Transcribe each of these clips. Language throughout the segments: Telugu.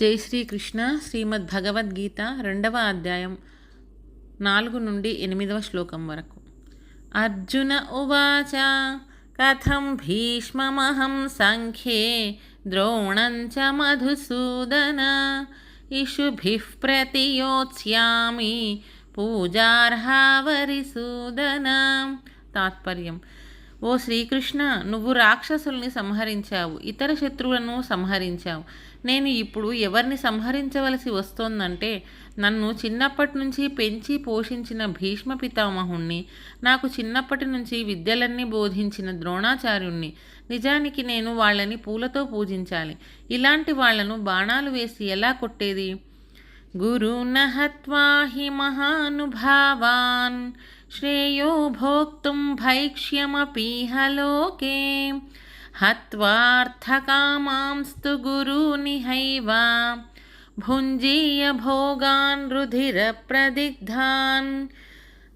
జై శ్రీకృష్ణ శ్రీమద్ భగవద్గీత రెండవ అధ్యాయం నాలుగు నుండి ఎనిమిదవ శ్లోకం వరకు. అర్జున ఉవాచ కథం భీష్మమహం సంఖ్యే ద్రోణంచ మధుసూదన ఇషుభిః ప్రతియోత్స్యామి పూజార్హావరిసూదన తాత్పర్యం ఓ శ్రీకృష్ణ నువ్వు రాక్షసుల్ని సంహరించావు ఇతర శత్రువులను సంహరించావు. నేను ఇప్పుడు ఎవరిని సంహరించవలసి వస్తోందంటే నన్ను చిన్నప్పటి నుంచి పెంచి పోషించిన భీష్మ పితామహుణ్ణి నాకు చిన్నప్పటి నుంచి విద్యలన్నీ బోధించిన ద్రోణాచార్యుణ్ణి. నిజానికి నేను వాళ్ళని పూలతో పూజించాలి. ఇలాంటి వాళ్ళను బాణాలు వేసి ఎలా కొట్టేది? గురునహత్వా హి మహానుభావాన్ శ్రేయో భోక్తుం భైక్ష్యమపీహలోకే లోకే. హత్వార్థకామాంస్తు గురునిహైవ భుంజీయ భోగాన్ రుధిర ప్రదిగ్ధాన్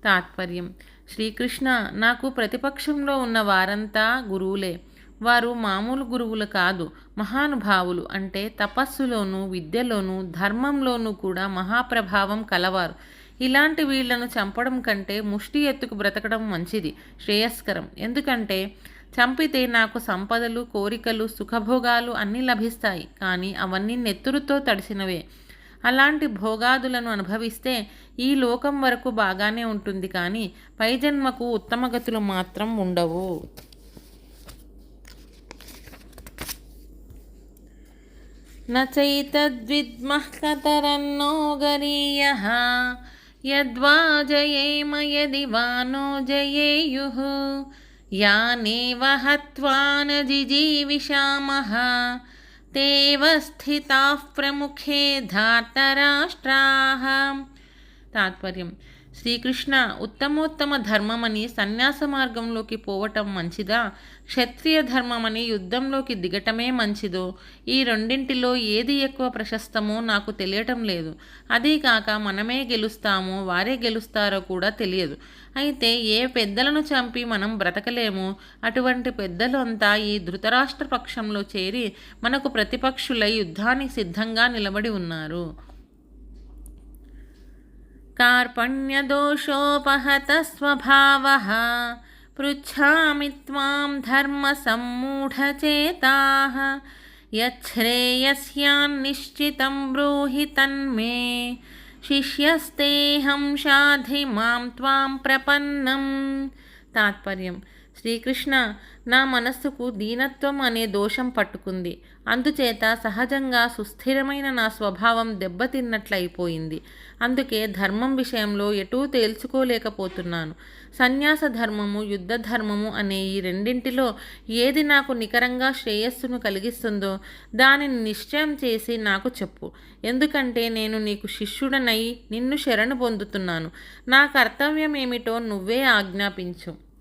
తాత్పర్యం శ్రీకృష్ణ నాకు ప్రతిపక్షంలో ఉన్న వారంతా గురువులే. వారు మామూలు గురువులు కాదు మహానుభావులు. అంటే తపస్సులోనూ విద్యలోనూ ధర్మంలోనూ కూడా మహాప్రభావం కలవారు. ఇలాంటి వీళ్ళను చంపడం కంటే ముష్టి ఎత్తుకు బ్రతకడం మంచిది శ్రేయస్కరం. ఎందుకంటే చంపితే నాకు సంపదలు కోరికలు సుఖభోగాలు అన్నీ లభిస్తాయి. కానీ అవన్నీ నెత్తురుతో తడిసినవే. అలాంటి భోగాదులను అనుభవిస్తే ఈ లోకం వరకు బాగానే ఉంటుంది. కానీ పైజన్మకు ఉత్తమగతులు మాత్రం ఉండవు. నైతద్విద్మః కతరన్నో గరీయः యద్వా జయేమ యది వానో జయేయు याने हत्वा न जिजीविषामः। तेव प्रमुखे धातराष्ट्राः। తాత్పర్యం. శ్రీకృష్ణ ఉత్తమోత్తమ ధర్మమని సన్యాస మార్గంలోకి పోవటం మంచిదా? క్షత్రియ ధర్మమని యుద్ధంలోకి దిగటమే మంచిదో? ఈ రెండింటిలో ఏది ఎక్కువ ప్రశస్తమో నాకు తెలియటం లేదు. అదీకాక మనమే గెలుస్తామో వారే గెలుస్తారో కూడా తెలియదు. అయితే ఏ పెద్దలను చంపి మనం బ్రతకలేము? అటువంటి పెద్దలు అంతా ఈ ధృతరాష్ట్ర పక్షంలో చేరి మనకు ప్రతిపక్షులై యుద్ధానికి సిద్ధంగా నిలబడి ఉన్నారు. कार्पण्यदोषोपहतस्वभावः। पृच्छामि त्वां धर्मसम्मूढचेताः। यच्छ्रेयस्यान्निश्चितं ब्रूहि ते शिष्यस्ते हम शाधि मं त्वां तात्पर्य శ్రీకృష్ణ నా మనస్సుకు దీనత్వం అనే దోషం పట్టుకుంది. అందుచేత సహజంగా సుస్థిరమైన నా స్వభావం దెబ్బతిన్నట్లయిపోయింది. అందుకే ధర్మం విషయంలో ఎటూ తేల్చుకోలేకపోతున్నాను. సన్యాస ధర్మము యుద్ధ ధర్మము అనే ఈ రెండింటిలో ఏది నాకు నికరంగా శ్రేయస్సును కలిగిస్తుందో దానిని నిశ్చయం చేసి నాకు చెప్పు. ఎందుకంటే నేను నీకు శిష్యుడనై నిన్ను శరణు పొందుతున్నాను. నా కర్తవ్యం ఏమిటో నువ్వే ఆజ్ఞాపించు.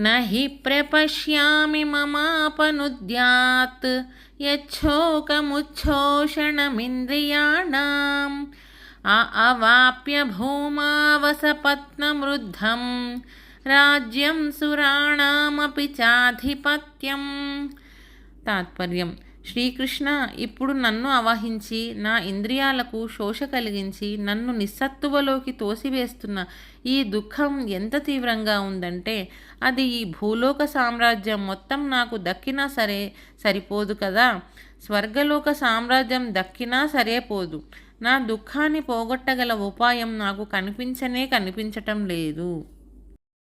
नि प्रपश्या प्रपश्यामि ममापनुद्यात् यच्छोकमुच्छोषणमिन्द्रियाणाम्। आ अवाप्य भूमावसपत्नमृद्धं राज्यं सुराणामपि चाधिपत्यं శ్రీకృష్ణ ఇప్పుడు నన్ను అవహించి నా ఇంద్రియాలకు శోష కలిగించి నన్ను నిస్సత్తువలోకి తోసివేస్తున్న ఈ దుఃఖం ఎంత తీవ్రంగా ఉందంటే అది ఈ భూలోక సామ్రాజ్యం మొత్తం నాకు దక్కినా సరే సరిపోదు కదా. స్వర్గలోక సామ్రాజ్యం దక్కినా సరే పోదు. నా దుఃఖాన్ని పోగొట్టగల ఉపాయం నాకు కనిపించనే కనిపించటం లేదు.